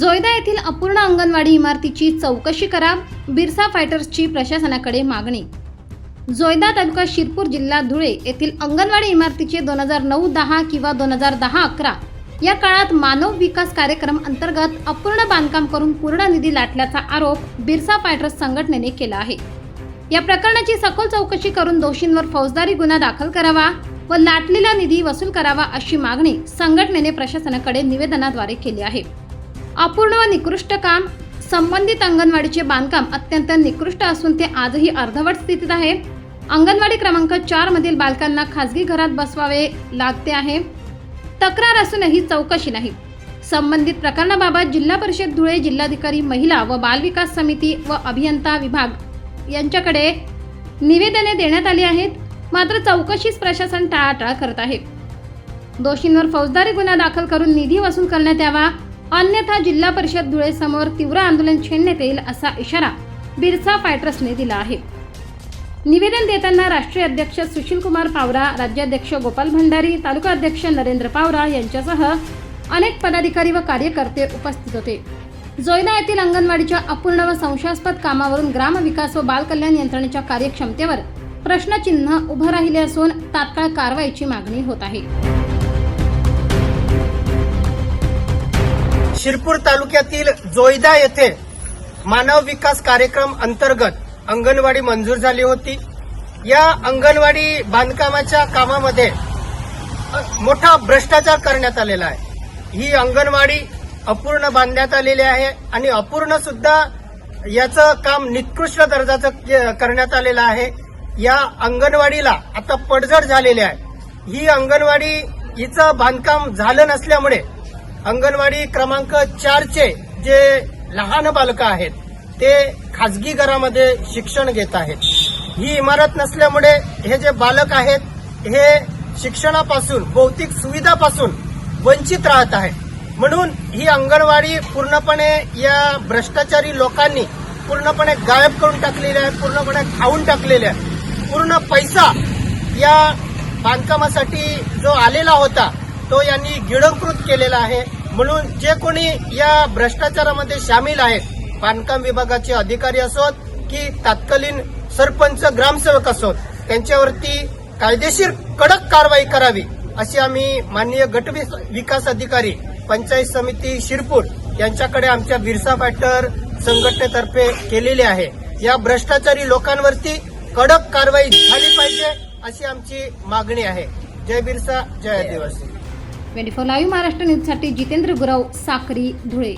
जोयदा येथील अपूर्ण अंगणवाडी इमारतीची चौकशी करा बिरसा फायटर्सची प्रशासनाकडे मागणी. जोयदा तालुका शिरपूर जिल्हा धुळे येथील अंगणवाडी इमारतीचे दोन हजार नऊ दहा किंवा दोन हजार दहा अकरा या काळात मानव विकास कार्यक्रम अंतर्गत अपूर्ण बांधकाम करून पूर्ण निधी लाटल्याचा आरोप बिरसा फायटर्स संघटनेने केला आहे. या प्रकरणाची सखोल चौकशी करून दोषींवर फौजदारी गुन्हा दाखल करावा व लाटलेला निधी वसूल करावा अशी मागणी संघटनेने प्रशासनाकडे निवेदनाद्वारे केली आहे. अपूर्ण व निकृष्ट काम संबंधित अंगणवाडीचे बांधकाम अत्यंत निकृष्ट असून ते आजही अर्धवट स्थितीत आहे. अंगणवाडी क्रमांक चार मधील बालकांना खासगी घरात बसवावे लागते आहे. तक्रार असूनही चौकशी नाही. संबंधित प्रकरणाबाबत जिल्हा परिषद धुळे जिल्हाधिकारी महिला व बालविकास समिती व अभियंता विभाग यांच्याकडे निवेदने देण्यात आली आहेत. मात्र चौकशीच प्रशासन टाळाटाळ करत आहे. दोषींवर फौजदारी गुन्हा दाखल करून निधी वसूल करण्यात यावा अन्यथा जिल्हा परिषद धुळे समोर तीव्र आंदोलन छेडण्यात येईल असा इशारा बिरसा फायटर्सने दिला आहे. निवेदन देताना राष्ट्रीय अध्यक्ष सुशीलकुमार पावरा राज्याध्यक्ष गोपाल भंडारी तालुका अध्यक्ष नरेंद्र पावरा यांच्यासह अनेक पदाधिकारी व कार्यकर्ते उपस्थित होते. जोयला येथील अंगणवाडीच्या अपूर्ण व संशयास्पद कामावरून ग्रामविकास व बालकल्याण यंत्रणेच्या कार्यक्षमतेवर प्रश्नचिन्ह उभं राहिले असून तात्काळ कारवाईची मागणी होत आहे. शिरपूर तालुक्यातील जोयदा येथे मानव विकास कार्यक्रम अंतर्गत अंगणवाडी मंजूर झाली होती. या अंगणवाडी बांधकामाच्या कामामध्ये मोठा भ्रष्टाचार करण्यात आलेला आहे. ही अंगणवाडी अपूर्ण बांधण्यात आलेली आहे आणि अपूर्ण सुद्धा याचं काम निकृष्ट दर्जाचं के- करण्यात आलेलं आहे. या अंगणवाडीला आता पडझड झालेली आहे. ही अंगणवाडी हिचं बांधकाम झालं नसल्यामुळे अंगणवाडी क्रमांक चारचे जे लहान बालकं आहेत ते खाजगी घरामध्ये शिक्षण घेत आहेत. ही इमारत नसल्यामुळे हे जे बालक आहेत हे शिक्षणापासून भौतिक सुविधापासून वंचित राहत आहेत. म्हणून ही अंगणवाडी पूर्णपणे या भ्रष्टाचारी लोकांनी पूर्णपणे गायब करून टाकलेली आहे पूर्णपणे खाऊन टाकलेली आहे. पूर्ण पैसा या बांधकामासाठी जो आलेला होता तो यांनी गिळंकृत केलेला आहे. म्हणून जे कोणी या भ्रष्टाचारामध्ये सामील आहेत बांधकाम विभागाचे अधिकारी असोत की तत्कालीन सरपंच ग्रामसेवक असोत त्यांच्यावरती कायदेशीर कडक कारवाई करावी अशी आम्ही माननीय गट विकास अधिकारी पंचायत समिती शिरपूर यांच्याकडे आमच्या बिरसा पॅटर संघटनेतर्फे केलेली आहे. या भ्रष्टाचारी लोकांवरती कडक कारवाई झाली पाहिजे अशी आमची मागणी आहे. जय बिरसा जय आदिवासी. ट्वेंटी फोर लाईव्ह महाराष्ट्र न्यूजसाठी जितेंद्र गुराव साक्री धुळे.